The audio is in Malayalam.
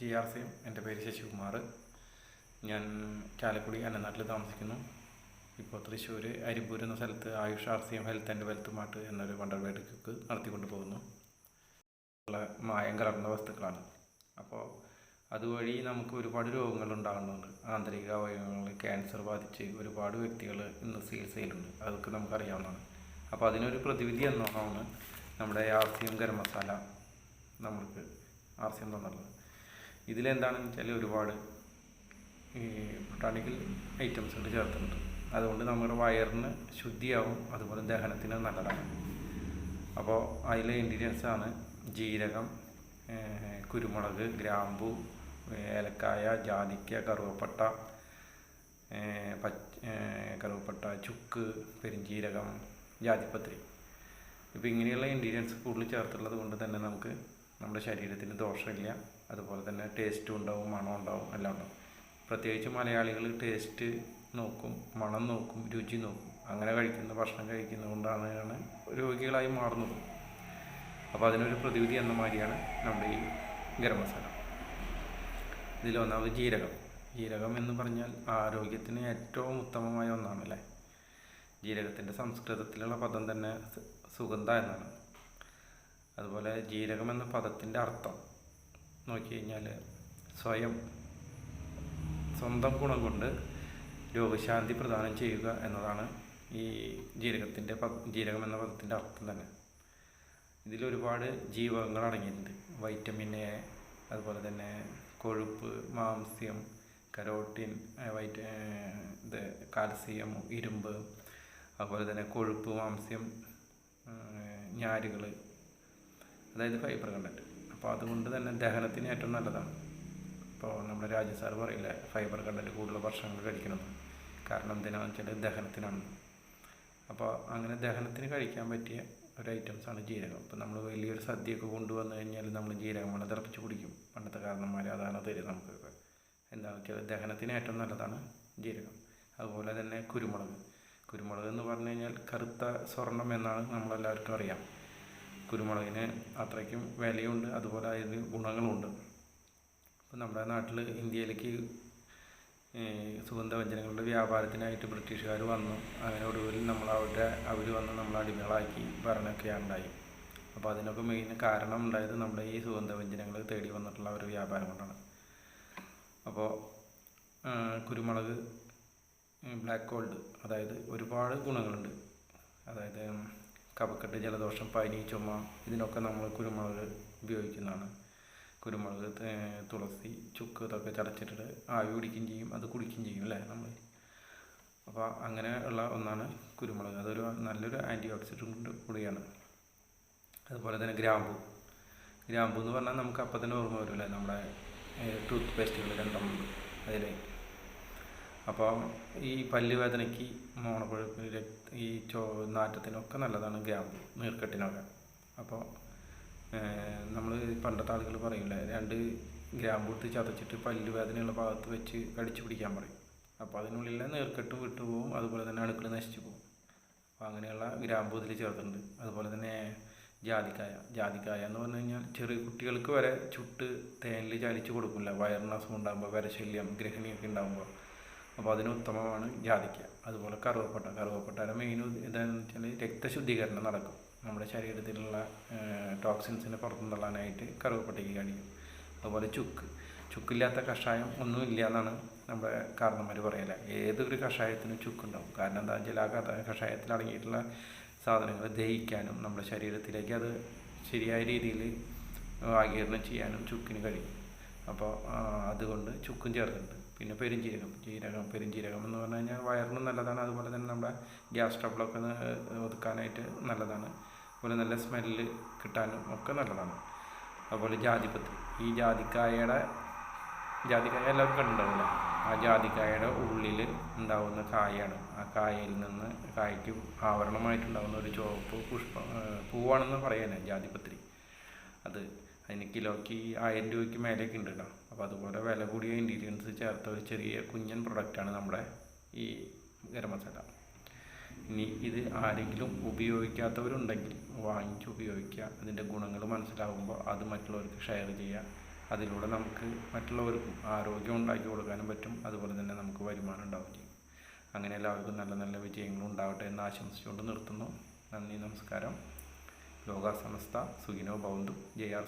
ജി ആർ സി എന്റെ പേര് ശശികുമാർ. ഞാൻ ചാലക്കുടി അന്നനാട്ടിൽ താമസിക്കുന്നു. ഇപ്പോൾ തൃശ്ശൂർ അരിപ്പൂർ എന്ന സ്ഥലത്ത് Ayush R C M health and wealth mart എന്നൊരു വണ്ടർവേഡ് കുക്ക് നടത്തിക്കൊണ്ട് പോകുന്നു ഉള്ള മായം കലർന്ന വസ്തുക്കളാണ്. അപ്പോൾ അതുവഴി നമുക്ക് ഒരുപാട് രോഗങ്ങൾ ഉണ്ടാകുന്നുണ്ട്. ആന്തരിക അവയവങ്ങൾ ക്യാൻസർ ബാധിച്ച് ഒരുപാട് വ്യക്തികൾ ഇന്ന് ചികിത്സയിലുണ്ട് അതൊക്കെ നമുക്കറിയാവുന്നതാണ്. അപ്പോൾ അതിനൊരു പ്രതിവിധി എന്നോണമാണ് നമ്മുടെ R C M garam masala നമ്മൾക്ക് ആർ സി എം തന്നുള്ളത്. ഇതിലെന്താണെന്ന് വെച്ചാൽ ഒരുപാട് ഈ ബൊട്ടാണിക്കൽ ഐറ്റംസ് ഉണ്ട് ചേർത്തിട്ടുണ്ട്. അതുകൊണ്ട് നമ്മുടെ വയറിന് ശുദ്ധിയാവും അതുപോലെ ദഹനത്തിന് നല്ലതാണ്. അപ്പോൾ അതിലെ ഇൻഗ്രീഡിയൻസ് ആണ് ജീരകം കുരുമുളക് ഗ്രാമ്പു ഏലക്കായ ജാതിക്ക കറുവപ്പട്ട പച്ച കറുവപ്പട്ട ചുക്ക് പെരിഞ്ജീരകം ജാതിപത്രി ഇപ്പോൾ ഇങ്ങനെയുള്ള ഇൻഗ്രീഡിയൻസ് കൂടുതൽ ചേർത്തുള്ളത് കൊണ്ട് തന്നെ നമുക്ക് നമ്മുടെ ശരീരത്തിന് ദോഷമില്ല. അതുപോലെ തന്നെ ടേസ്റ്റും ഉണ്ടാവും മണം ഉണ്ടാവും എല്ലാം ഉണ്ടാവും. പ്രത്യേകിച്ച് മലയാളികൾ ടേസ്റ്റ് നോക്കും മണം നോക്കും രുചി നോക്കും. അങ്ങനെ കഴിക്കുന്ന ഭക്ഷണം കഴിക്കുന്നതുകൊണ്ടാണ് രോഗികളായി മാറുന്നത്. അപ്പോൾ അതിനൊരു പ്രതിവിധി എന്ന മാതിരിയാണ് നമ്മുടെ ഈ ഗരം മസാല. ഇതിലൊന്നാമത് ജീരകം. ജീരകം എന്ന് പറഞ്ഞാൽ ആരോഗ്യത്തിന് ഏറ്റവും ഉത്തമമായ ഒന്നാണല്ലേ? ജീരകത്തിന്റെ സംസ്കൃതത്തിലുള്ള പദം തന്നെ സുഗന്ധ എന്നാണ്. അതുപോലെ ജീരകം എന്ന പദത്തിന്റെ അർത്ഥം. നോക്കി കഴിഞ്ഞാൽ സ്വയം സ്വന്തം ഗുണം കൊണ്ട് രോഗശാന്തി പ്രദാനം ചെയ്യുക എന്നതാണ് ഈ ജീരകത്തിന്റെ ജീരകം എന്ന പദത്തിന്റെ അർത്ഥം തന്നെ. ഇതിലൊരുപാട് ജീവകങ്ങൾ അടങ്ങിയിട്ടുണ്ട്. വൈറ്റമിൻ എ അതുപോലെ തന്നെ കൊഴുപ്പ് മാംസ്യം കരോട്ടിൻ വൈറ്റ ഇത് കാൽസ്യം ഇരുമ്പ് അതുപോലെ തന്നെ കൊഴുപ്പ് മാംസ്യം ഞാരുകൾ അതായത് ഫൈബർ കണ്ടന്റ് അപ്പോൾ അതുകൊണ്ട് തന്നെ ദഹനത്തിന് ഏറ്റവും നല്ലതാണ്. ഇപ്പോൾ നമ്മുടെ രാജു പറയില്ലേ ഫൈബർ കണ്ടന്റ് കൂടുതൽ ഭക്ഷണങ്ങൾ കഴിക്കണം. കാരണം എന്തിനാണെന്ന് വെച്ചാൽ ദഹനത്തിനാണ്. അപ്പോൾ അങ്ങനെ ദഹനത്തിന് കഴിക്കാൻ പറ്റിയ ഒരു ഐറ്റംസാണ് ജീരകം. അപ്പോൾ നമ്മൾ വലിയൊരു സദ്യയൊക്കെ കൊണ്ടുവന്നു കഴിഞ്ഞാൽ നമ്മൾ ജീരകം വെള്ളം തിളപ്പിച്ച് കുടിക്കും. പണ്ടത്തെ കാരണന്മാർ അതാണ് തരും നമുക്ക് എന്താണെന്ന് വെച്ചാൽ ദഹനത്തിന് ഏറ്റവും നല്ലതാണ് ജീരകം. അതുപോലെ തന്നെ കുരുമുളക്. കുരുമുളക് എന്ന് പറഞ്ഞു കഴിഞ്ഞാൽ കറുത്ത സ്വർണം എന്നാണ് നമ്മളെല്ലാവർക്കും അറിയാം. കുരുമുളകിന് അത്രയ്ക്കും വിലയുണ്ട് അതുപോലെ അതിന് ഗുണങ്ങളുമുണ്ട് ഇപ്പം നമ്മുടെ നാട്ടിൽ ഇന്ത്യയിലേക്ക് സുഗന്ധവ്യഞ്ജനങ്ങളുടെ വ്യാപാരത്തിനായിട്ട് ബ്രിട്ടീഷുകാർ വന്നു. അങ്ങനെ ഒടുവിൽ നമ്മൾ അവരുടെ അവർ വന്ന് നമ്മളെ അടിമകളാക്കി ഭരണമൊക്കെ ഉണ്ടായി. അപ്പോൾ അതിനൊക്കെ മെയിൻ കാരണം ഉണ്ടായത് നമ്മുടെ ഈ സുഗന്ധവ്യഞ്ജനങ്ങൾ തേടി വന്നിട്ടുള്ള ഒരു വ്യാപാരം കൊണ്ടാണ്. അപ്പോൾ കുരുമുളക് ബ്ലാക്ക് ഗോൾഡ് അതായത് ഒരുപാട് ഗുണങ്ങളുണ്ട്. അതായത് കഫക്കെട്ട് ജലദോഷം പനി ചുമ ഇതിനൊക്കെ നമ്മൾ കുരുമുളക് ഉപയോഗിക്കുന്നതാണ്. കുരുമുളക് തുളസി ചുക്ക് ഇതൊക്കെ ചതച്ചിട്ടിട്ട് ആവി പിടിക്കുകയും ചെയ്യും അത് കുടിക്കുകയും ചെയ്യും അല്ലേ നമ്മൾ? അപ്പോൾ അങ്ങനെ ഉള്ള ഒന്നാണ് കുരുമുളക്. അതൊരു നല്ലൊരു ആന്റി ഓക്സിഡന്റ് കൂടിയാണ്. അതുപോലെ തന്നെ ഗ്രാമ്പു. ഗ്രാമ്പു എന്ന് പറഞ്ഞാൽ നമുക്ക് അപ്പം തന്നെ ഓർമ്മ വരുമല്ലേ നമ്മുടെ ടൂത്ത് പേസ്റ്റുകൾ രണ്ടെണ്ണം അതിൽ അപ്പോൾ ഈ പല്ല് വേദനയ്ക്ക് മോണപ്പഴുപ്പിന് ഈ ചോ നാറ്റത്തിനൊക്കെ നല്ലതാണ് ഗ്രാമ്പു നീർക്കെട്ടിനൊക്കെ. അപ്പോൾ നമ്മൾ പണ്ടത്തെ ആളുകൾ പറയില്ല രണ്ട് ഗ്രാമ്പു എടുത്ത് ചതച്ചിട്ട് പല്ല് വേദനയുള്ള ഭാഗത്ത് വെച്ച് കടിച്ചു പിടിക്കാൻ പറയും. അപ്പോൾ അതിനുള്ളിലെ നീർക്കെട്ട് വിട്ടുപോകും അതുപോലെ തന്നെ അണുക്കൾ നശിച്ചു പോകും അപ്പോൾ അങ്ങനെയുള്ള ഗ്രാമ്പു ഇതിൽ ചേർത്തിട്ടുണ്ട്. അതുപോലെ തന്നെ ജാതിക്കായ ജാതിക്കായ എന്ന് പറഞ്ഞു കഴിഞ്ഞാൽ ചെറിയ കുട്ടികൾക്ക് വരെ ചുട്ട് തേനിൽ ചാലിച്ച് കൊടുക്കില്ല. വയറിന് അസുഖം ഉണ്ടാകുമ്പോൾ വരശല്യം ഗ്രഹിണിയൊക്കെ ഉണ്ടാകുമ്പോൾ അപ്പോൾ അതിന് ഉത്തമമാണ് ജാതിക്ക. അതുപോലെ കറുവപ്പട്ട കറുവപ്പട്ടയുടെ മെയിൻ എന്താണെന്ന് വെച്ചാൽ രക്തശുദ്ധീകരണം നടക്കും. നമ്മുടെ ശരീരത്തിലുള്ള ടോക്സിൻസിനെ പുറത്തു തള്ളാനായിട്ട് കറുവപ്പട്ടയ്ക്ക് കഴിയും അതുപോലെ ചുക്ക്. ചുക്കില്ലാത്ത കഷായം ഒന്നും ഇല്ല എന്നാണ് നമ്മുടെ കാരണന്മാർ പറയല. ഏതൊരു കഷായത്തിനും ചുക്കുണ്ടാവും. കാരണം എന്താ വെച്ചാൽ ആ കഷായത്തിൽ അടങ്ങിയിട്ടുള്ള സാധനങ്ങൾ ദഹിക്കാനും നമ്മുടെ ശരീരത്തിലേക്ക് അത് ശരിയായ രീതിയിൽ ആഗീരണം ചെയ്യാനും ചുക്കിന് കഴിയും. അപ്പോൾ അതുകൊണ്ട് ചുക്കും ചേർത്തിട്ടുണ്ട് പിന്നെ പെരിഞ്ചീരകം ജീരകം പെരിഞ്ചീരകം എന്ന് പറഞ്ഞു കഴിഞ്ഞാൽ വയറിനും നല്ലതാണ്. അതുപോലെ തന്നെ നമ്മുടെ ഗ്യാസ് ട്രബിളൊക്കെ ഒതുക്കാനായിട്ട് നല്ലതാണ്. അതുപോലെ നല്ല സ്മെല്ല് കിട്ടാനും ഒക്കെ നല്ലതാണ്. അതുപോലെ ജാതിപത്രി. ഈ ജാതിക്കായയുടെ ജാതിക്കായ എല്ലാവരും കണ്ടിട്ടുണ്ടാവില്ല? ആ ജാതിക്കായയുടെ ഉള്ളിൽ ഉണ്ടാവുന്ന കായാണ്. ആ കായയിൽ നിന്ന് കായ്ക്ക് ആവരണമായിട്ടുണ്ടാവുന്ന ഒരു ചുവപ്പ് പുഷ്പം പൂവാണെന്ന് പറയാനേ ജാതിപത്രി. അത് അതിന് കിലോയ്ക്ക് ആയിരം രൂപയ്ക്ക് മേലേക്ക് ഉണ്ട് കേട്ടോ. അപ്പോൾ അതുപോലെ വില കൂടിയ ഇൻഗ്രീഡിയൻസ് ചേർത്ത ഒരു ചെറിയ കുഞ്ഞൻ പ്രൊഡക്റ്റാണ് നമ്മുടെ ഈ ഗരം മസാല. ഇനി ഇത് ആരെങ്കിലും ഉപയോഗിക്കാത്തവരുണ്ടെങ്കിൽ വാങ്ങിച്ച് ഉപയോഗിക്കുക. അതിന്റെ ഗുണങ്ങൾ മനസ്സിലാകുമ്പോൾ അത് മറ്റുള്ളവർക്ക് ഷെയർ ചെയ്യുക. അതിലൂടെ നമുക്ക് മറ്റുള്ളവർക്കും ആരോഗ്യം ഉണ്ടാക്കി കൊടുക്കാനും പറ്റും. അതുപോലെ തന്നെ നമുക്ക് വരുമാനം ഉണ്ടാവുകയും ചെയ്യും. അങ്ങനെ എല്ലാവർക്കും നല്ല നല്ല വിജയങ്ങൾ ഉണ്ടാവട്ടെ എന്ന് ആശംസിച്ചുകൊണ്ട് നിർത്തുന്നു. നന്ദി നമസ്കാരം. ലോക സമസ്ത സുഖിനോ ഭവന്തു. J R